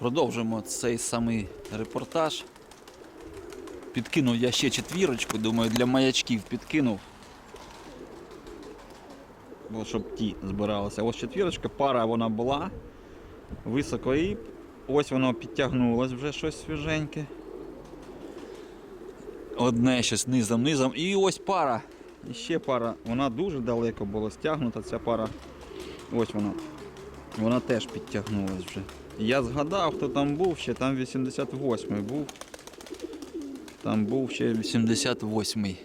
Продовжимо цей самий репортаж. Підкинув я ще четвірочку, думаю, для маячків підкинув. Бо щоб ті збиралися. Ось четвірочка, пара вона була високо і ось воно підтягнулось вже щось свіженьке. Одне щось низом низом. І ось пара. І ще пара. Вона дуже далеко була стягнута, ця пара. Ось вона. Вона теж підтягнулась вже. Я згадав, хто там був ще, там 88-й був. Там був ще 88-й.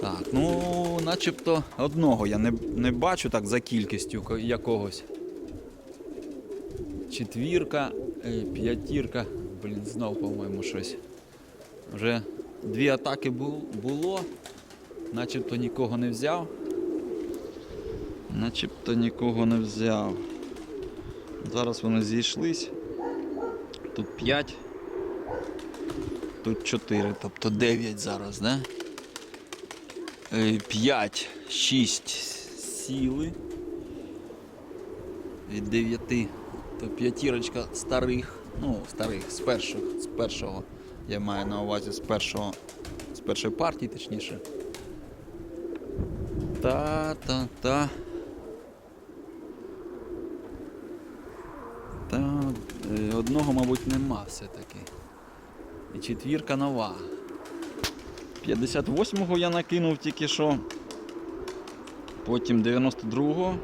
Так, ну начебто одного я не, не бачу так за кількістю якогось. Четвірка, е, п'ятірка. Блін, знов, по-моєму, щось. Вже дві атаки було, начебто нікого не взяв. Начебто нікого не взяв. Зараз вони зійшлись. Тут 5. Тут 4, тобто 9 зараз, да? 5, 6 сіли. Від 9. То п'ятірочка старих. Ну, старих, з перших, з першого. Я маю на увазі з першого. З першої партії, точніше. Та-та-та. Та е, одного, мабуть, нема все-таки. І четвірка нова. 58-го я накинув тільки що. Потім 92-го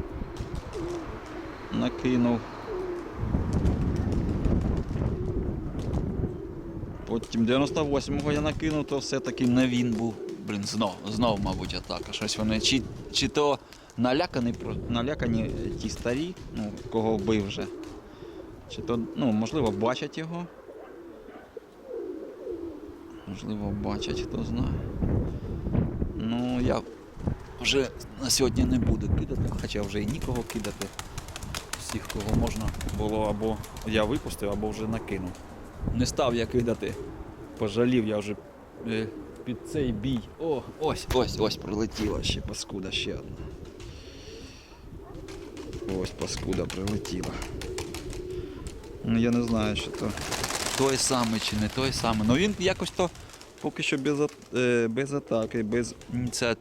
накинув. Потім 98-го я накинув, то все-таки не він був. Блін, знов, знов, мабуть, атака. Щось вони. Чи, чи то налякані, налякані е, ті старі, ну, кого вбив вже. Чи то, ну, можливо, бачать його. Можливо, бачать, хто знає. Ну, я вже на сьогодні не буду кидати, хоча вже і нікого кидати. Всіх, кого можна було, або я випустив, або вже накинув. Не став я кидати. Пожалів я вже е, під цей бій. О, ось, ось, ось прилетіла ще паскуда ще одна. Ось паскуда прилетіла. Ну я не знаю, що то той самий чи не той самий. Ну він якось то поки що без, е, без атаки, без, ініціа...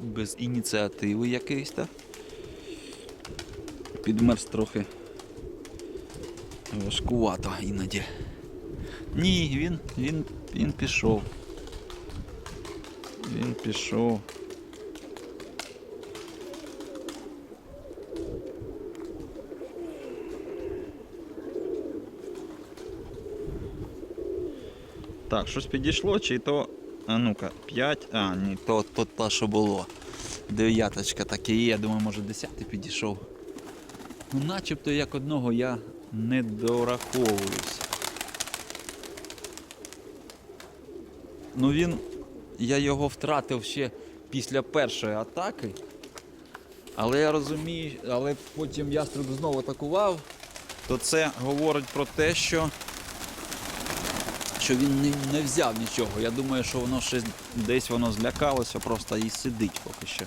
без ініціативи якийсь так. Підмерз трохи важкувато іноді. Ні, він, він, він пішов. Він пішов. Так, щось підійшло, чи то. А ну-ка, 5. А, ні, то, то та, що було. Дев'яточка таке є, я думаю, може 10 підійшов. Ну, начебто як одного я не дораховуюсь. Ну він. Я його втратив ще після першої атаки. Але я розумію, але потім яструб знову атакував, то це говорить про те, що що він не, взяв нічого. Я думаю, що воно ще десь воно злякалося просто і сидить поки що.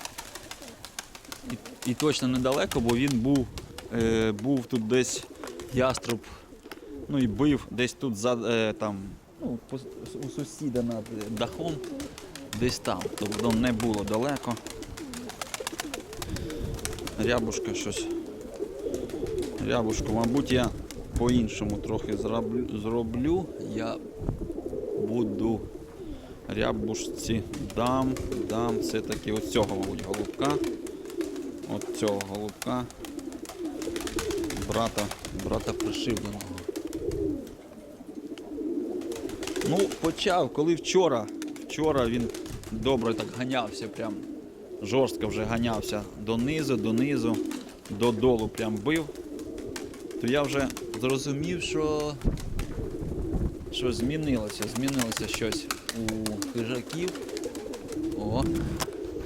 І, і точно недалеко, бо він був, е, був тут десь яструб, ну і бив десь тут за е, там, ну, у сусіда над дахом, десь там. Тобто не було далеко. Рябушка щось. Рябушку, мабуть, я по-іншому трохи зроблю. Я буду рябушці дам, дам все-таки ось цього, мабуть, голубка. От цього голубка. Брата, брата пришивленого. Ну, почав, коли вчора, вчора він добре так ганявся, прям жорстко вже ганявся донизу, донизу, додолу прям бив, то я вже зрозумів, що, що змінилося, змінилося щось у хижаків. О,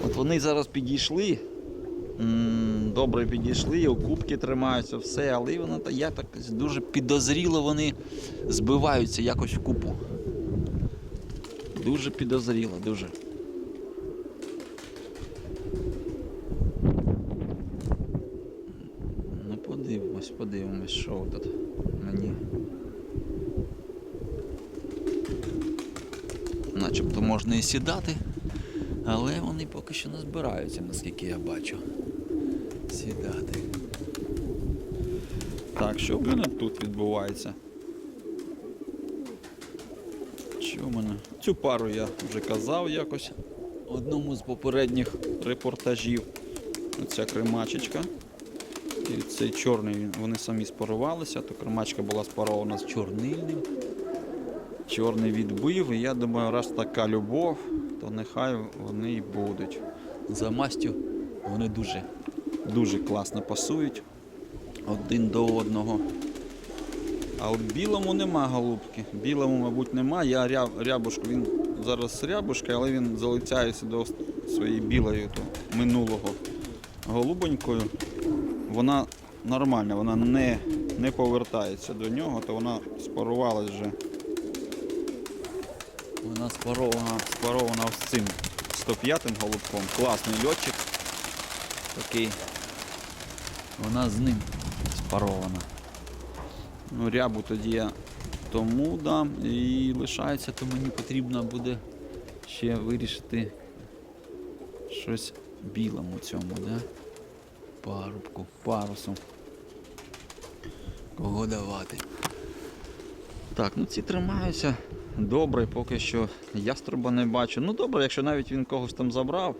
от вони зараз підійшли. Добре підійшли, у кубки тримаються, все, але воно я так дуже підозріло вони збиваються якось в купу. Дуже підозріло, дуже. Ну, подивимось. Що тут мені. Начебто можна і сідати, але вони поки що не збираються, наскільки я бачу. Сідати. Так, що в мене тут відбувається? Що в мене? Цю пару я вже казав якось одному з попередніх репортажів. Оця кремачечка. Цей чорний, вони самі спарувалися, то кремачка була спарована з чорнильним. Чорний відбив, і я думаю, раз така любов, то нехай вони і будуть. За мастю вони дуже, дуже класно пасують один до одного. А от білому нема голубки. Білому, мабуть, нема. Я ря, рябушку, він зараз рябушка, але він залицяється до своєї білої то, минулого голубонькою. Вона нормальна, вона не, не повертається до нього, то вона спарувалась вже. Вона спарована, спарована з цим 105-м голубком. Класний льотчик. Такий. Вона з ним спарована. Ну, рябу тоді я тому дам і лишається, то мені потрібно буде ще вирішити щось білому цьому, да? Парубку, парусу. Кого давати? Так, ну ці тримаються. Добре, поки що яструба не бачу. Ну добре, якщо навіть він когось там забрав,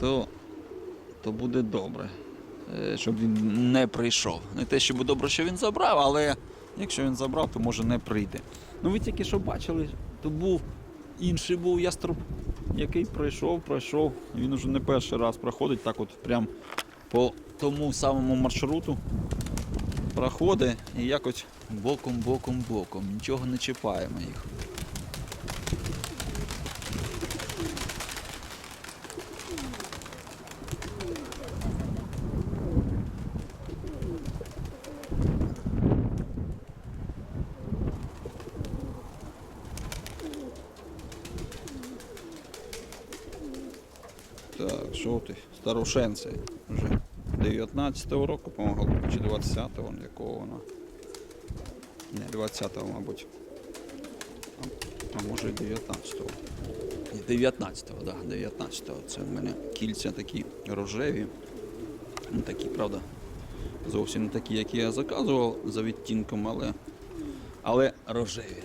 то, то буде добре. Е, Щоб він не прийшов. Не те, щоб добре, що він забрав, але якщо він забрав, то може не прийде. Ну ви тільки що бачили, то був інший був яструб, який пройшов, пройшов. Він уже не перший раз проходить так от прям по тому самому маршруту проходить і якось боком, боком, боком. Нічого не чіпаємо їх. Ти? Старушенці вже 19-го року, по-моєму, чи 20-го, якого вона. Не, 20-го, мабуть. А, може 19-го. 19-го, так, да, 19-го. Це в мене кільця такі рожеві. Ну, такі, правда, зовсім не такі, які я заказував за відтінком, але, але рожеві.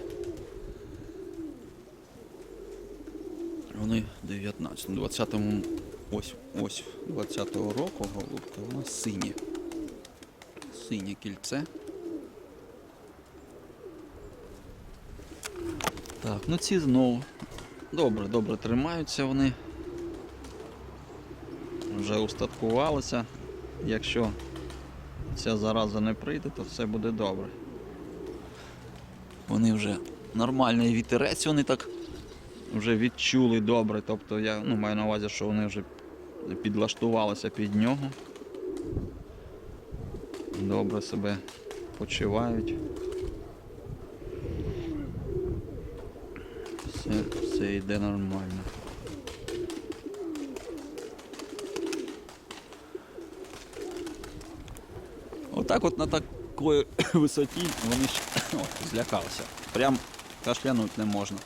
Вони 19, 20-му, ось, ось 20-го року голубка, вона сині. Синє кільце. Так, ну ці знову. Добре, добре тримаються вони. Вже устаткувалися. Якщо ця зараза не прийде, то все буде добре. Вони вже нормальний вітерець, вони так вже відчули добре. Тобто я ну, маю на увазі, що вони вже підлаштувалися під нього. Добре себе почувають. Все, все йде нормально. Отак от на такій висоті вони ж о, злякалися. Прям кашлянуть не можна.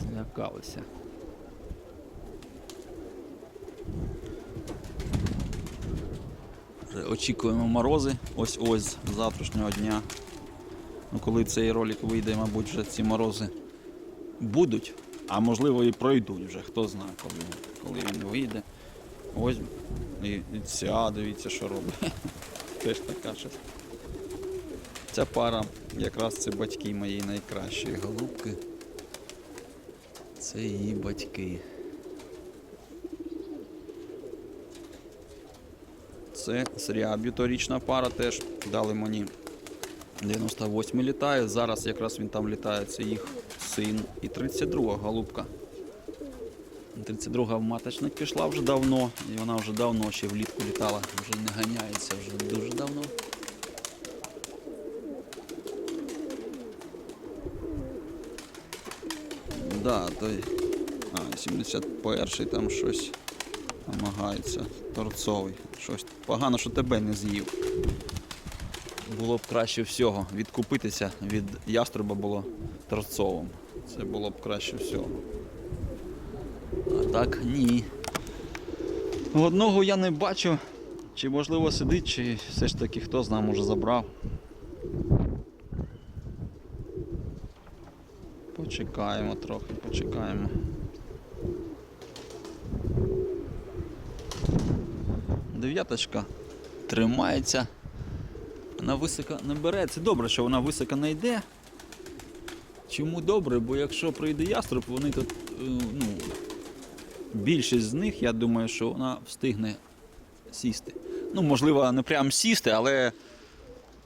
Злякалися. Очікуємо морози. Ось ось з завтрашнього дня. Ну, коли цей ролик вийде, мабуть, вже ці морози будуть, а можливо і пройдуть вже, хто знає, коли, коли він вийде. Ось і ця, дивіться, що робить. Теж така щось. Ця пара якраз це батьки моєї найкращої голубки. Це її батьки. Це сряб'ю торічна пара теж дали мені 98 літає. Зараз якраз він там літає, це їх син. І 32 голубка. 32 в маточник пішла вже давно, і вона вже давно ще влітку літала, вже не ганяється, вже дуже давно. Да, той. А, 71-й там щось. Намагається. Торцовий. Щось погано, що тебе не з'їв. Було б краще всього. Відкупитися від яструба було торцовим. Це було б краще всього. А так ні. Одного я не бачу. Чи можливо сидить, чи все ж таки хто знає, може забрав. Почекаємо трохи, почекаємо. Дев'яточка тримається. Вона високо не бере. Це добре, що вона високо не йде. Чому добре? Бо якщо прийде яструб, вони тут, е, ну, більшість з них, я думаю, що вона встигне сісти. Ну, можливо, не прям сісти, але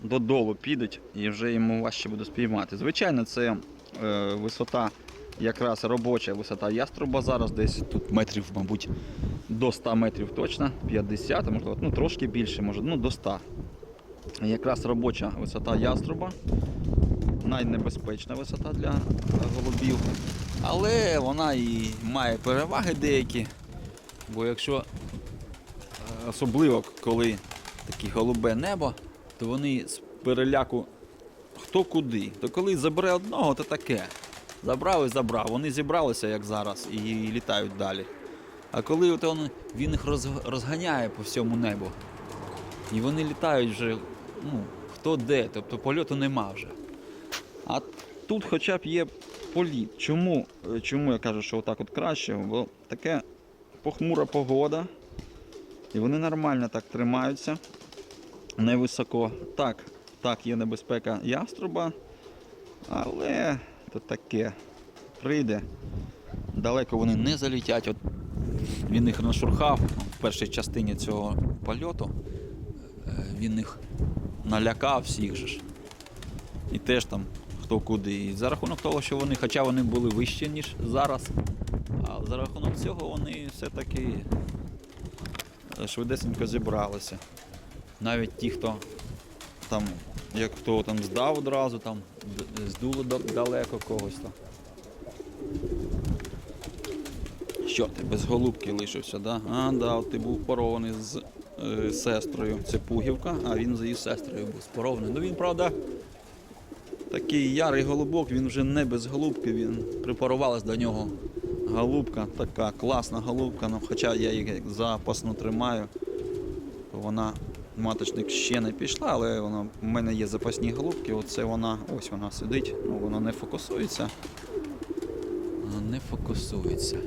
додолу підуть і вже йому важче буде спіймати. Звичайно, це е, висота, якраз робоча висота яструба зараз, десь тут метрів, мабуть, до 100 метрів точно, 50, можливо, ну трошки більше, може, ну до 100. Якраз робоча висота яструба, найнебезпечна висота для голубів. Але вона і має переваги деякі. Бо якщо е, особливо коли таке голубе небо, то вони з переляку хто куди. То коли забере одного, то таке. Забрав і забрав. Вони зібралися, як зараз, і літають далі. А коли от він, він їх роз- розганяє по всьому небу, і вони літають вже, ну, хто де, тобто польоту нема вже. А тут хоча б є політ. Чому, е, чому я кажу, що отак от краще? Бо таке похмура погода. І вони нормально так тримаються. Невисоко. Так, так, є небезпека яструба, але то таке прийде. Далеко вони не залітять. Він їх нашурхав в першій частині цього польоту. Е, Він їх налякав всіх же ж. І теж там хто куди. І за рахунок того, що вони, хоча вони були вищі, ніж зараз, а за рахунок цього вони все-таки е, швидесенько зібралися. Навіть ті, хто там, як хто там здав одразу, там здуло далеко когось. Що ти без голубки лишився, да? А, да, ти був порований з е, сестрою. Це Пугівка, а він з її сестрою був спорований. Ну він, правда, такий ярий голубок, він вже не без голубки, він припарувалась до нього голубка, така класна голубка, ну, хоча я її запасно тримаю, вона маточник ще не пішла, але вона, в мене є запасні голубки, оце вона, ось вона сидить, ну, вона не фокусується. Вона не фокусується.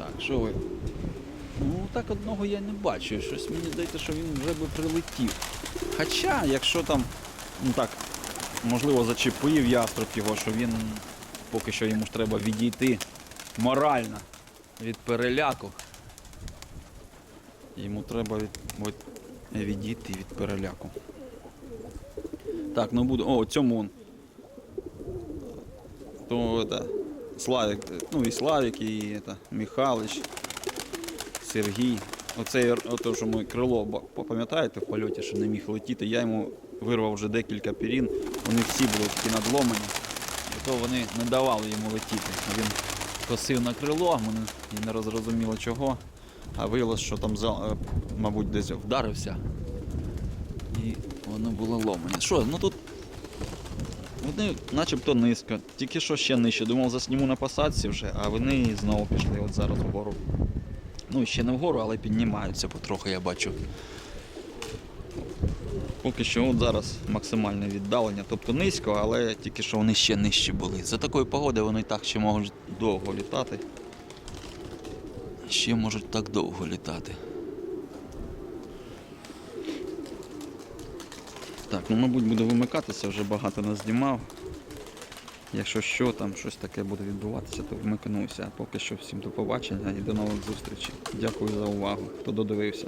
Так, що ви? Ну, так одного я не бачу. Щось мені здається, що він вже би прилетів. Хоча, якщо там, ну так, можливо, зачепив яструб його, що він поки що йому ж треба відійти морально від переляку. Йому треба від, відійти від переляку. Так, ну буду. О, цьому он. То это, Славик, ну і Славик, і это, Михалич, Сергій. Оце ото, що ми крило, пам'ятаєте в польоті, що не міг летіти, я йому вирвав вже декілька пірін, вони всі були такі надломані, то вони не давали йому летіти. Він косив на крило, ми не- розрозуміло чого, а виявилось, що там, е, мабуть, десь вдарився. І воно було ломане. Що, ну тут вони начебто низько, тільки що ще нижче. Думав, засніму на посадці вже, а вони знову пішли от зараз вгору. Ну, ще не вгору, але піднімаються потроху, я бачу. Поки що от зараз максимальне віддалення, тобто низько, але тільки що вони ще нижче були. За такої погоди вони так ще можуть довго літати. Ще можуть так довго літати. Так, ну мабуть буду вимикатися, вже багато нас знімав. Якщо що там щось таке буде відбуватися, то вмикнуся. Поки що всім до побачення і до нових зустрічей. Дякую за увагу, хто додивився.